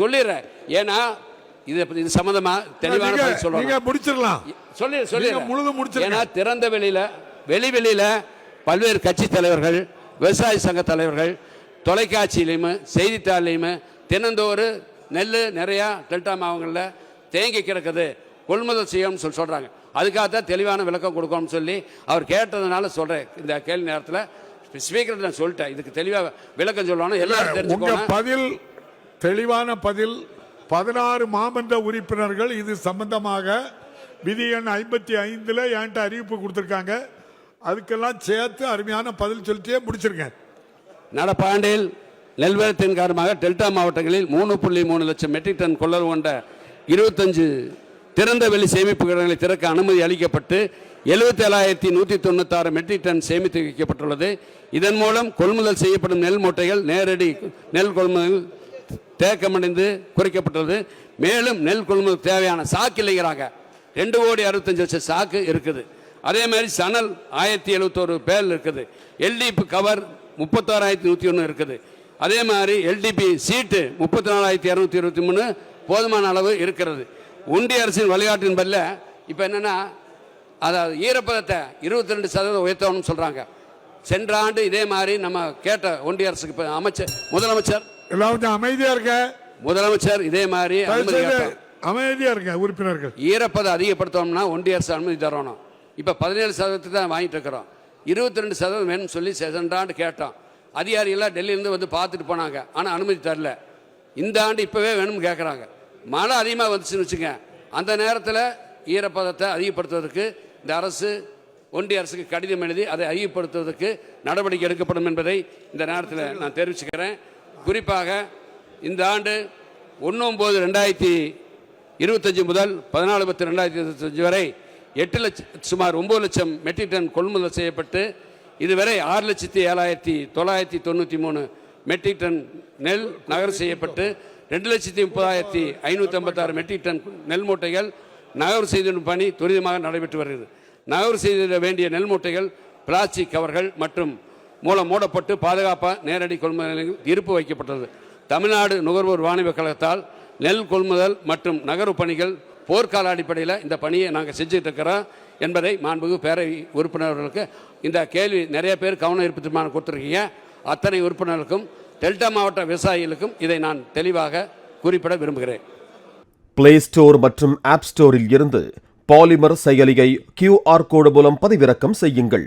சொல்லிடுறேன். ஏன்னா இது இது சம்மந்தமா தெளிவான பதில் முடிச்சிடலாம். சொல்லி சொல்லி முழுதும் முடிச்சிருங்க. ஏன்னா திறந்த வெளியில வெளி வெளியில பல்வேறு கட்சி தலைவர்கள் விவசாய சங்க தலைவர்கள் தொலைக்காட்சியிலையும் செய்தித்தாள்லையும் தினந்தோறு நெல் நிறையா டெல்டா மாவட்டங்களில் தேங்கி கிடக்குது. கொள்முதல் செய்யணும்னு சொல்லி சொல்கிறாங்க அதுக்காகத்தான் தெளிவான விளக்கம் கொடுக்கணும்னு சொல்லி அவர் கேட்டதுனால சொல்கிறேன் இந்த கேள்வி நேரத்தில் ஸ்பீக்கர் நான் சொல்லிட்டேன். இதுக்கு தெளிவாக விளக்கம் சொல்லணும் எல்லாரும் தெரிஞ்சுக்கணும் பதில் தெளிவான பதில் பதினாறு மாமன்ற உறுப்பினர்கள் இது சம்பந்தமாக விதி எண் ஐம்பத்தி ஐந்தில் என்கிட்ட அறிவிப்பு கொடுத்துருக்காங்க. அதுக்கெல்லாம் சேர்த்து அருமையான பதில் சொல்லிட்டே முடிச்சிருக்கேன் நடப்பாண்டில் நெல்வரத்தின் காரணமாக டெல்டா மாவட்டங்களில் மூணு புள்ளி மூணு லட்சம் மெட்ரிக் டன் கொள்ளளவு கொண்ட இருபத்தஞ்சு திறந்த வெளி சேமிப்பு கிடங்களை திறக்க அனுமதி அளிக்கப்பட்டு எழுபத்தி ஏழாயிரத்தி நூற்றி தொண்ணூத்தாறு மெட்ரிக் டன் சேமித்து வைக்கப்பட்டுள்ளது. இதன் மூலம் கொள்முதல் செய்யப்படும் நெல் மூட்டைகள் நேரடி நெல் கொள்முதல் தேக்கமடைந்து குறைக்கப்பட்டுள்ளது. மேலும் நெல் கொள்முதல் தேவையான சாக்கு இல்லைங்கிறாங்க. ரெண்டு கோடி அறுபத்தஞ்சு லட்சம் சாக்கு இருக்குது. அதே மாதிரி சணல் ஆயிரத்தி எழுபத்தோரு பேல் இருக்குது. எல்டிபி கவர் முப்பத்தோராயிரத்தி நூற்றி ஒன்று இருக்குது. அதே மாதிரி எல்டிபி சீட்டு முப்பத்தி நாலாயிரத்தி இரநூத்தி இருபத்தி மூணு போதுமான அளவு இருக்கிறது. ஒன்றிய அரசின் வழிகாட்டின் பல்ல இப்போ என்னென்னா அதாவது ஈரப்பதத்தை இருபத்தி ரெண்டு சதவீதம் உயர்த்தணும்னு சொல்கிறாங்க சென்ற ஆண்டு இதே மாதிரி நம்ம கேட்ட ஒன்றிய அரசுக்கு இப்போ அமைச்சர் முதலமைச்சர் எல்லாம் கொஞ்சம் அமைதியா இருக்க. முதலமைச்சர் இதே மாதிரி அமைதியா இருக்க உறுப்பினர்கள். ஈரப்பதை அதிகப்படுத்தணும்னா ஒன்றிய அரசு அனுமதி தரணும். இப்போ பதினேழு சதவீதத்தை தான் வாங்கிட்டு இருக்கிறோம். இருபத்தி ரெண்டு சதவீதம் வேணும்னு சொல்லி சென்றாண்டு கேட்டோம். அதிகாரிகள்லாம் டெல்லியிலேருந்து வந்து பார்த்துட்டு போனாங்க. ஆனால் அனுமதி தரல. இந்த ஆண்டு இப்போவே வேணும்னு கேட்குறாங்க மழை அதிகமாக வந்துச்சுன்னு வச்சுங்க அந்த நேரத்தில் ஈரப்பதத்தை அதிகப்படுத்துவதற்கு இந்த அரசு ஒன்றிய அரசுக்கு கடிதம் எழுதி அதை அதிகப்படுத்துவதற்கு நடவடிக்கை எடுக்கப்படும் என்பதை இந்த நேரத்தில் நான் தெரிவிச்சுக்கிறேன். குறிப்பாக இந்த ஆண்டு ஒன்று ஒம்பது ரெண்டாயிரத்தி இருபத்தஞ்சு முதல் பதினாலு பத்து ரெண்டாயிரத்தி இருபத்தஞ்சு வரை எட்டு லட்சம் சுமார் ஒம்பது லட்சம் மெட்ரிக் டன் கொள்முதல் செய்யப்பட்டு இதுவரை ஆறு லட்சத்தி ஏழாயிரத்தி தொள்ளாயிரத்தி தொண்ணூற்றி மூணு மெட்ரிக் டன் நெல் நகர் செய்யப்பட்டு ரெண்டு லட்சத்தி முப்பதாயிரத்தி ஐநூற்றி ஐம்பத்தாறு மெட்ரிக் டன் நெல் மூட்டைகள் நகர் செய்திடும் பணி துரிதமாக நடைபெற்று வருகிறது. நகர் செய்திட வேண்டிய நெல் மூட்டைகள் பிளாஸ்டிக் கவர்கள் மற்றும் மூலம் மூடப்பட்டு பாதுகாப்பாக நேரடி கொள்முதலில் இருப்பு வைக்கப்பட்டது. தமிழ்நாடு நுகர்வோர் வாணிப கழகத்தால் நெல் கொள்முதல் மற்றும் நகர்வு பணிகள் போர்க்கால அடிப்படையில் இந்த பணியை நாங்கள் செஞ்சுட்டு இருக்கிறோம் என்பதை மாண்புகு பேரவை உறுப்பினர்களுக்கு இந்த கேள்வி நிறைய பேர் கவன ஈர்ப்பு தீர்மானம் கொடுத்துருக்கீங்க. அத்தனை உறுப்பினர்களுக்கும் டெல்டா மாவட்ட விவசாயிகளுக்கும் இதை நான் தெளிவாக குறிப்பிட விரும்புகிறேன். பிளே ஸ்டோர் மற்றும் ஆப் ஸ்டோரில் இருந்து பாலிமர் செயலியை கியூஆர் கோடு மூலம் பதிவிறக்கம் செய்யுங்கள்.